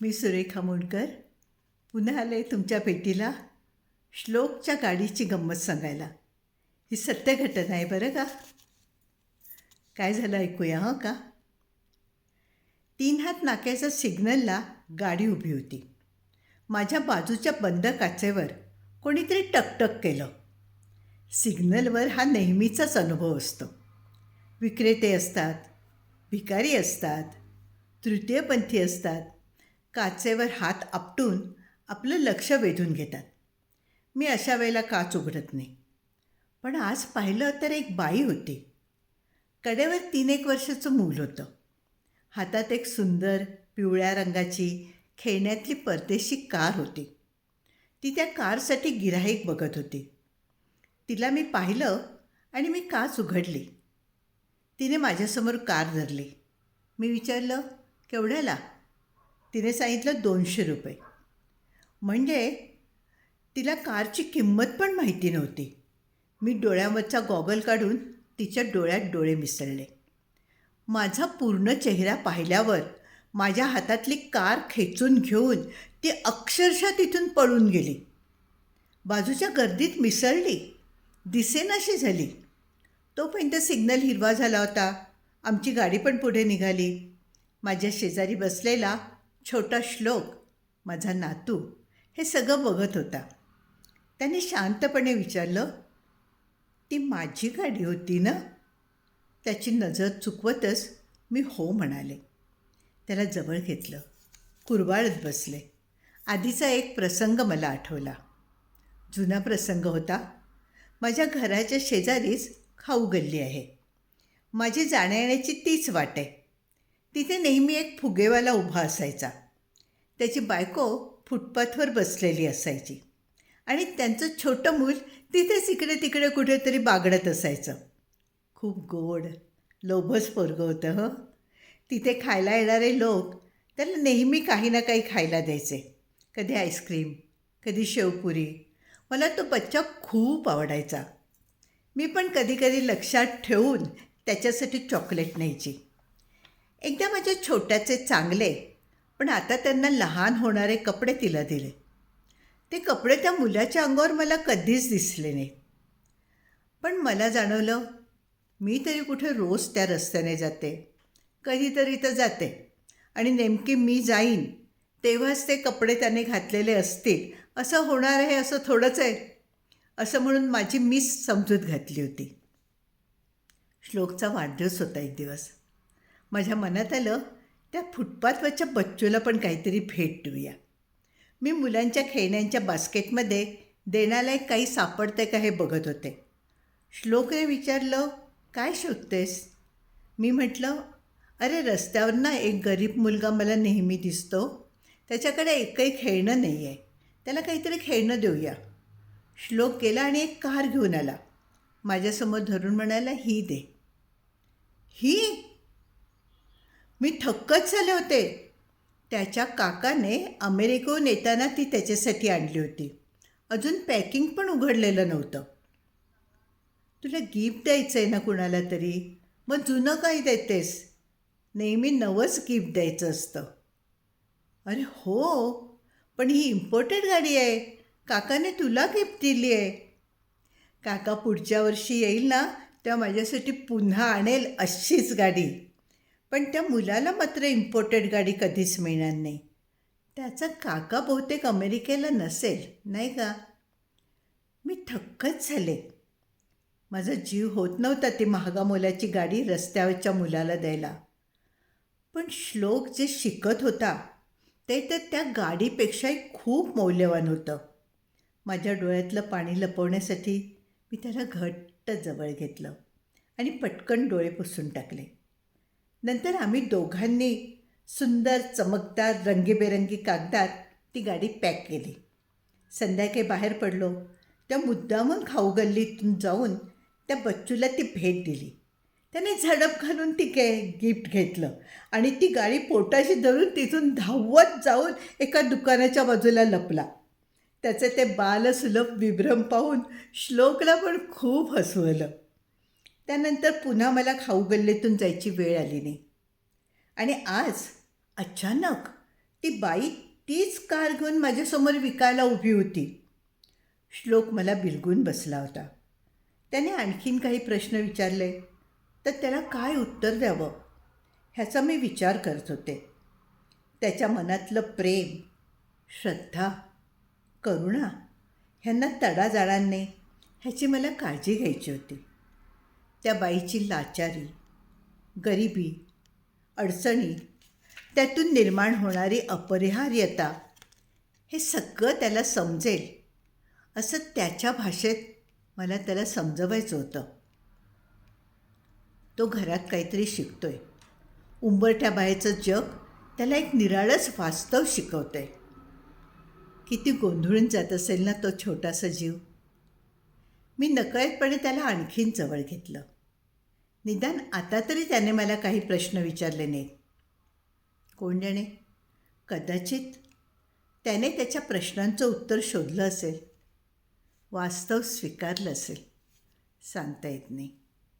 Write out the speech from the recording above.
मी सुरेखा मुंडकर. पुन्हा आले तुमच्या भेटीला. श्लोकच्या गाडीची गंमत सांगायला. ही सत्य घटना आहे बरं का? काय झालं ऐकूया हं का? तीन हात नाक्याच्या सिग्नलला गाडी उभी होती. माझ्या बाजूच्या बंद काचेवर कोणीतरी टकटक केलं. सिग्नलवर हा नेहमीचाच अनुभव असतो. विक्रेते असतात भिकारी असतात तृतीयपंथी असतात काचेवर हात आपटून आपलं लक्ष वेधून घेतात. मी अशा वेळेला काच उघडत नाही. पण आज पाहिलं तर एक बाई होती. कडेवर तीन एक वर्षाचं मूल होतं. हातात एक सुंदर पिवळ्या रंगाची खेळण्यातली परदेशी कार होती. ती त्या कारसाठी गिराईक बघत होती. तिला मी पाहिलं आणि मी काच उघडली. तिने माझ्यासमोर कार धरली. मी विचारलं केवढ्याला? तिने सांगितलं दोनशे रुपये. म्हणजे तिला कारची किंमत पण माहिती नव्हती. मी डोळ्यावरचा गॉगल काढून तिच्या डोळ्यात डोळे मिसळले. माझा पूर्ण चेहरा पाहिल्यावर माझ्या हातातली कार खेचून घेऊन ती अक्षरशः तिथून पळून गेली. बाजूच्या गर्दीत मिसळली. दिसेनाशी झाली. तोपर्यंत सिग्नल हिरवा झाला होता. आमची गाडी पण पुढे निघाली. माझ्या शेजारी बसलेला छोटा श्लोक माझा नातू हे सगळं बघत होता. त्याने शांतपणे विचारलं ती माझी गाडी होती ना? त्याची नजर चुकवतच मी हो म्हणाले. त्याला जवळ घेतलं. कुरवाळत बसले. आधीचा एक प्रसंग मला आठवला. जुना प्रसंग होता. माझ्या घराच्या शेजारीच खाऊ गल्ली आहे. माझी जाण्यायेण्याची तीच वाट आहे. तिथे नेहमी एक फुगेवाला उभा असायचा. त्याची बायको फुटपाथवर बसलेली असायची. आणि त्यांचं छोटं मूल तिथेच इकडे तिकडे कुठेतरी बागडत असायचं. खूप गोड लोभस पोरगं होतं हं? तिथे खायला येणारे लोक त्याला नेहमी काही ना काही खायला द्यायचे. कधी आईस्क्रीम कधी शेवपुरी. मला तो बच्चा खूप आवडायचा. मी पण कधीकधी लक्षात ठेवून त्याच्यासाठी चॉकलेट न्यायची. एकदा माझ्या छोट्याचे चांगले पण आता त्यांना लहान होणारे कपडे तिला दिले. ते कपडे त्या मुलाच्या अंगावर मला कधीच दिसले नाही. पण मला जाणवलं मी तरी कुठे रोज त्या रस्त्याने जाते. कधीतरी तर जाते. आणि नेमकी मी जाईन तेव्हाच ते कपडे त्याने घातलेले असतील असं होणार आहे असं थोडंच आहे असं म्हणून माझी मीच समजूत घातली होती. श्लोकचा वाढदिवस होता एक दिवस. माझ्या मनात आलं त्या फुटपाथवरच्या बच्चूला पण काहीतरी भेट देऊया. मी मुलांच्या खेळण्यांच्या बास्केटमध्ये देण्याला काही सापडते का हे बघत होते. श्लोकने विचारलं काय शोधतेस? मी म्हटलं अरे रस्त्यावर ना एक गरीब मुलगा मला नेहमी दिसतो. त्याच्याकडे एकही खेळणं नाही आहे त्याला काहीतरी खेळणं देऊया. श्लोक केला आणि एक कार घेऊन आला. माझ्यासमोर धरून म्हणाला ही दे. ही? मी थक्कच झाले होते. त्याच्या काकाने अमेरिकेहून येताना ती त्याच्यासाठी आणली होती. अजून पॅकिंग पण उघडलेलं नव्हतं. तुला गिफ्ट द्यायचं आहे ना कुणाला तरी? मग जुनं काय देतेस? नेहमी नवंच गिफ्ट द्यायचं असतं. अरे हो पण ही इम्पोर्टेड गाडी आहे. काकाने तुला गिफ्ट दिली आहे. काका पुढच्या वर्षी येईल ना तेव्हा माझ्यासाठी पुन्हा आणेल अशीच गाडी. पण त्या मुलाला मात्र इम्पोर्टेड गाडी कधीच मिळणार नाही. त्याचा काका बहुतेक अमेरिकेला नसेल नाही का? मी थक्कच झाले. माझा जीव होत नव्हता ती महागा मोलाची गाडी रस्त्यावरच्या मुलाला द्यायला. पण श्लोक जे शिकत होता ते तर त्या गाडीपेक्षाही खूप मौल्यवान होतं. माझ्या डोळ्यातलं पाणी लपवण्यासाठी मी त्याला घट्ट जवळ घेतलं आणि पटकन डोळे पुसून टाकले. नंतर आम्ही दोघांनी सुंदर चमकदार रंगीबेरंगी कागदात ती गाडी पॅक केली. संध्याकाळी बाहेर पडलो. त्या मुद्दामून खाऊ गल्लीतून जाऊन त्या बच्चूला ती भेट दिली. त्याने झडप घालून ती गे गिफ्ट घेतलं आणि ती गाडी पोटाशी धरून तिथून धावत जाऊन एका दुकानाच्या बाजूला लपला. त्याचे ते बालसुलभ विभ्रम पाहून श्लोकला पण खूप हसवलं. त्यानंतर पुन्हा मला खाऊ गल्लीतून जायची वेळ आली नाही. आणि आज अचानक ती बाई तीच कार घेऊन माझ्यासमोर विकायला उभी होती. श्लोक मला बिलगून बसला होता. त्याने आणखीन काही प्रश्न विचारले. तर त्याला काय उत्तर द्यावं? ह्याचा मी विचार करत होते. त्याच्या मनातलं प्रेम श्रद्धा करुणा ह्यांना तडा जाणार नाही ह्याची मला काळजी घ्यायची होती. त्या बाईची लाचारी गरिबी अडचणी त्यातून निर्माण होणारी अपरिहार्यता हे सगळं त्याला समजेल असं त्याच्या भाषेत मला त्याला समजवायचं होतं. तो घरात काहीतरी शिकतोय. उंबरठ्या बाईचं जग त्याला एक निराळच वास्तव शिकवतंय. किती गोंधळून जात असेल ना तो छोटासा जीव. मी नकळतपणे त्याला आणखीन जवळ घेतलं. निदान आता तरी त्याने मला काही प्रश्न विचारले नाहीत. कोण जाणे? कदाचित त्याने त्याच्या प्रश्नांचं उत्तर शोधलं असेल. वास्तव स्वीकारलं असेल. सांगता येत नाही.